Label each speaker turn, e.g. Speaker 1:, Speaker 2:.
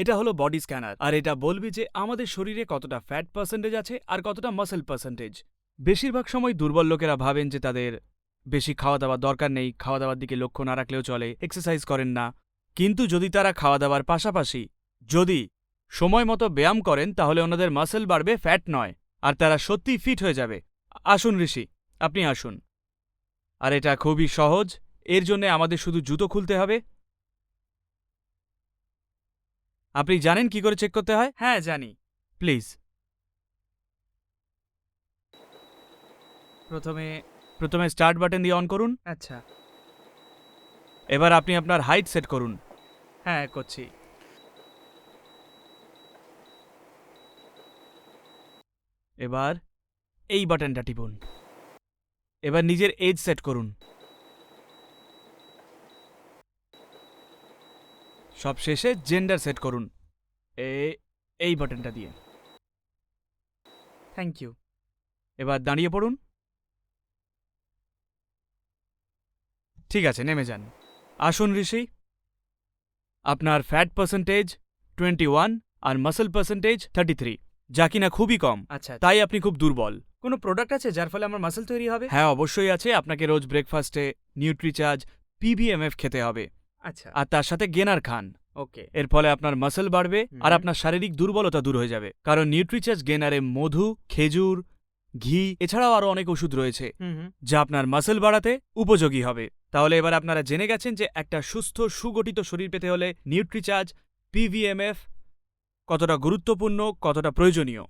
Speaker 1: এটা হলো body scanner আর এটা বলবে যে আমাদের শরীরে কতটা ফ্যাট পার্সেন্টেজ আছে আর কতটা মাসেল পার্সেন্টেজ বেশিরভাগ সময় দুর্বল লোকেরা ভাবেন যে তাদের বেশি খাওয়া দাওয়ার দরকার নেই খাওয়া দাওয়ার দিকে লক্ষ্য না রাখলেও চলে এক্সারসাইজ করেন না। কিন্তু যদি তারা খাওয়া দাওয়ার পাশাপাশি যদি সময় মতো ব্যায়াম করেন, তাহলে ওনাদের মাসেল বাড়বে ফ্যাট নয়, আর তারা সত্যিই ফিট হয়ে যাবে। আসুন ঋষি, আপনি আসুন। আর এটা খুবই সহজ, এর জন্য আমাদের শুধু জুতো খুলতে হবে আপনি জানেন কি করে চেক করতে হয়? হ্যাঁ জানি। প্লিজ প্রথমে প্রথমে স্টার্ট বাটন দিয়ে অন করুন।
Speaker 2: আচ্ছা।
Speaker 1: এবার আপনি আপনার হাইট সেট করুন।
Speaker 2: হ্যাঁ করছি।
Speaker 1: এবার এই বাটনটা টিপুন। এবার নিজের এজ সেট করুন। সব শেষে জেন্ডার সেট করুন। এ এই বাটনটা দিয়ে।
Speaker 2: থ্যাংক ইউ
Speaker 1: এবার দাঁড়িয়ে পড়ুন। ঠিক আছে নেমে যান। আসুন ঋষি। আপনার ফ্যাট পার্সেন্টেজ টোয়েন্টি ওয়ান আর মাসেল পার্সেন্টেজ থার্টি থ্রি যা কিনা খুবই কম।
Speaker 2: আচ্ছা।
Speaker 1: তাই আপনি খুব দুর্বল।
Speaker 2: কোনো প্রোডাক্ট আছে যার ফলে আমার মাসেল তৈরি হবে?
Speaker 1: হ্যাঁ অবশ্যই আছে। আপনাকে রোজ ব্রেকফাস্টে নিউট্রিচার্জ পিবিএমএফ খেতে হবে।
Speaker 2: আচ্ছা।
Speaker 1: আর তার সাথে গেনার খান।
Speaker 2: ওকে।
Speaker 1: এর ফলে আপনার মাসল বাড়বে আর আপনার শারীরিক দুর্বলতা দূর হয়ে যাবে। কারণ নিউট্রিচার্জ গেনারে মধু খেজুর ঘি এছাড়াও আরও অনেক ওষুধ রয়েছে যা আপনার মাসল বাড়াতে উপযোগী হবে। তাহলে এবার আপনারা জেনে গেছেন যে একটা সুস্থ সুগঠিত শরীর পেতে হলে নিউট্রিচার্জ পিভিএমএফ কতটা গুরুত্বপূর্ণ কতটা প্রয়োজনীয়।